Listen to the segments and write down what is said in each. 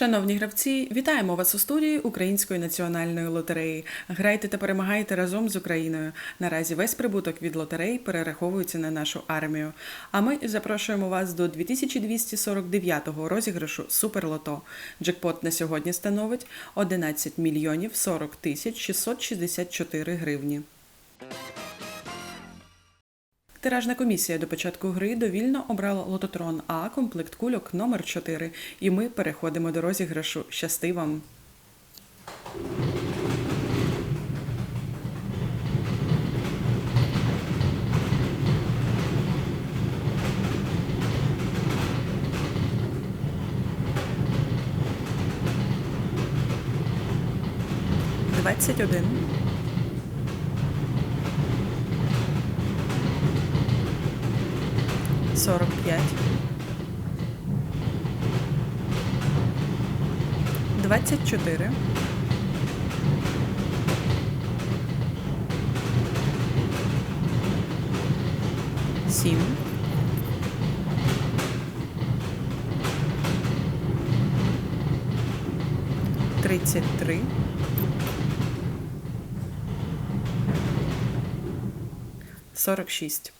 Шановні гравці, вітаємо вас у студії Української національної лотереї. Грайте та перемагайте разом з Україною. Наразі весь прибуток від лотерей перераховується на нашу армію. А ми запрошуємо вас до 2249-го розіграшу Суперлото. Джекпот на сьогодні становить 11 мільйонів 40 тисяч 664 гривні. Тиражна комісія до початку гри довільно обрала лототрон А комплект кульок номер 4 І ми переходимо до розіграшу. Щасти вам! Двадцять один. 45. 24. 7. 33. 46.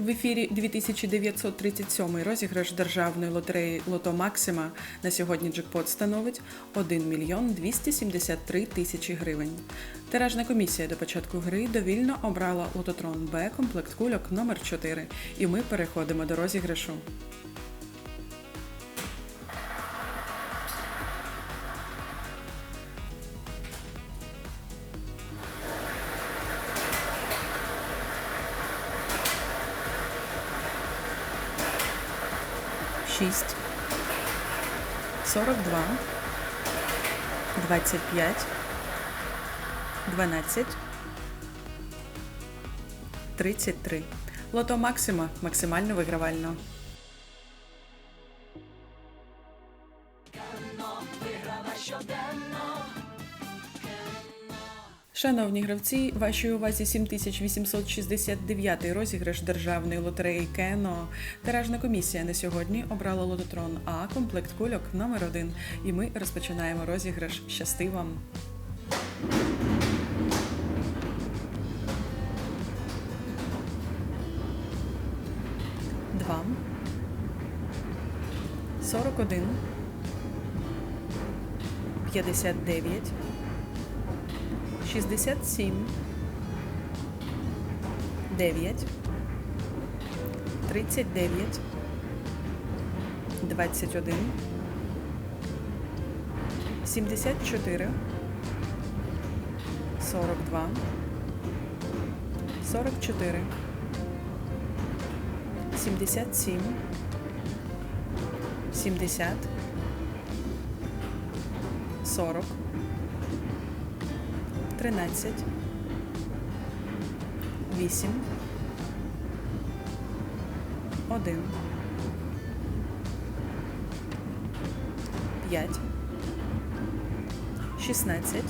В ефірі 2937 розіграш державної лотереї Лото Максима на сьогодні джекпот становить 1 мільйон 273 тисячі гривень. Тиражна комісія до початку гри довільно обрала лототрон Б комплект кульок номер 4 і ми переходимо до розіграшу. Шість, сорок два, двадцять п'ять, дванадцять, тридцять три. Лото Максима. Максимально вигравально. Шановні гравці, вашій увазі 7869 розіграш державної лотереї Кено. Тиражна комісія на сьогодні обрала лототрон А комплект кульок номер 1 І ми розпочинаємо розіграш. Щасти вам! Два. Сорок один. П'ятдесят дев'ять. 67 9 39 21 74 42 44 77 70 40 13, 8, 1, 5, 16,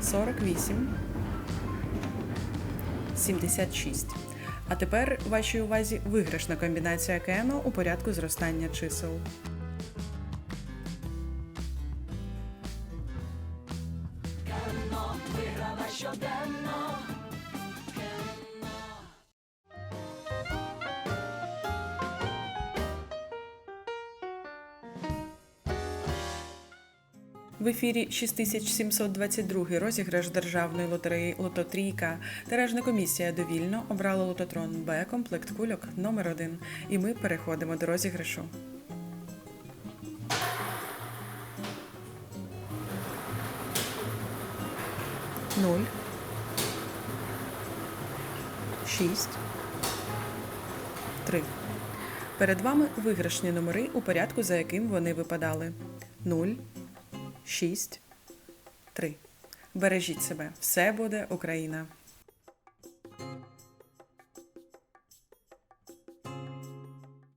48, 76. А тепер вашій увазі виграшна комбінація КНО у порядку зростання чисел. В ефірі 6722 розіграш державної лотереї Лото Трійка. Тиражна комісія довільно обрала лототрон Б комплект кульок номер 1 І ми переходимо до розіграшу. Нуль. Шість. Три. Перед вами виграшні номери у порядку, за яким вони випадали. 0, 6, 3. Бережіть себе. Все буде Україна!